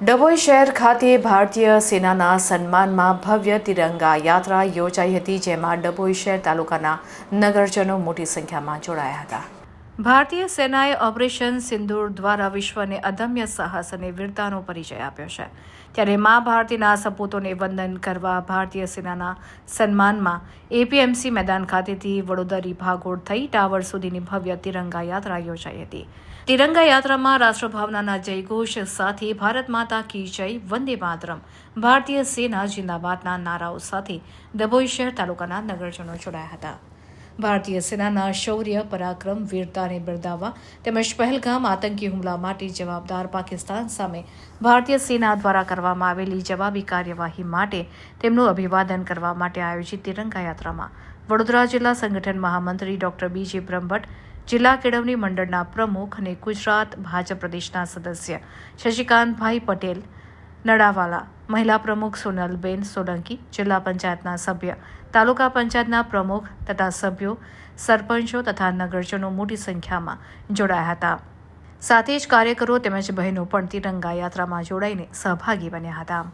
ડભોઈ શહેર ખાતે ભારતીય સેનાના સન્માનમાં ભવ્ય તિરંગા યાત્રા યોજાઈ હતી, જેમાં ડભોઈ શહેર તાલુકાના નગરજનો મોટી સંખ્યામાં જોડાયા હતા. ભારતીય સેનાએ ઓપરેશન સિંદૂર દ્વારા વિશ્વને અદમ્ય સાહસ અને વીરતાનો પરિચય આપ્યો છે. ત્યારે મા ભારતીના સપૂતોને વંદન કરવા ભારતીય સેનાના સન્માનમાં એપીએમસી મેદાન ખાતેથી વડોદરી ભાગોળ થઈ ટાવર સુધીની ભવ્ય તિરંગા યાત્રા યોજાઈ હતી. તિરંગા યાત્રામાં રાષ્ટ્રભાવનાના જયઘોષ સાથે ભારત માતા કી જય, વંદે માતરમ, ભારતીય સેના જિંદાબાદના નારાઓ સાથે ડભોઈ શહેર તાલુકાના નગરજનો જોડાયા હતા. ભારતીય સેનાના શૌર્ય, પરાક્રમ વીરતાને બિરદાવવા તેમજ પહેલગામ આતંકી હુમલા માટે જવાબદાર પાકિસ્તાન સામે ભારતીય સેના દ્વારા કરવામાં આવેલી જવાબી કાર્યવાહી માટે તેમનું અભિવાદન કરવા માટે આયોજિત તિરંગા યાત્રામાં. વડોદરા જિલ્લા સંગઠન મહામંત્રી ડોક્ટર બીજે બ્રહ્મભટ્ટ, જિલ્લા કેળવણી મંડળના પ્રમુખ અને ગુજરાત ભાજપ પ્રદેશના સદસ્ય શશિકાંતભાઈ પટેલ નડાવાલા મહિલા પ્રમુખ સોનલબેન સોલંકી જિલ્લા પંચાયતના સભ્ય, તાલુકા પંચાયતના પ્રમુખ તથા સભ્યો, સરપંચો તથા નગરજનો મોટી સંખ્યામાં જોડાયા હતા. સાથે જ કાર્યકરો તેમજ બહેનો પણ તિરંગા યાત્રામાં જોડાઈને સહભાગી બન્યા હતા.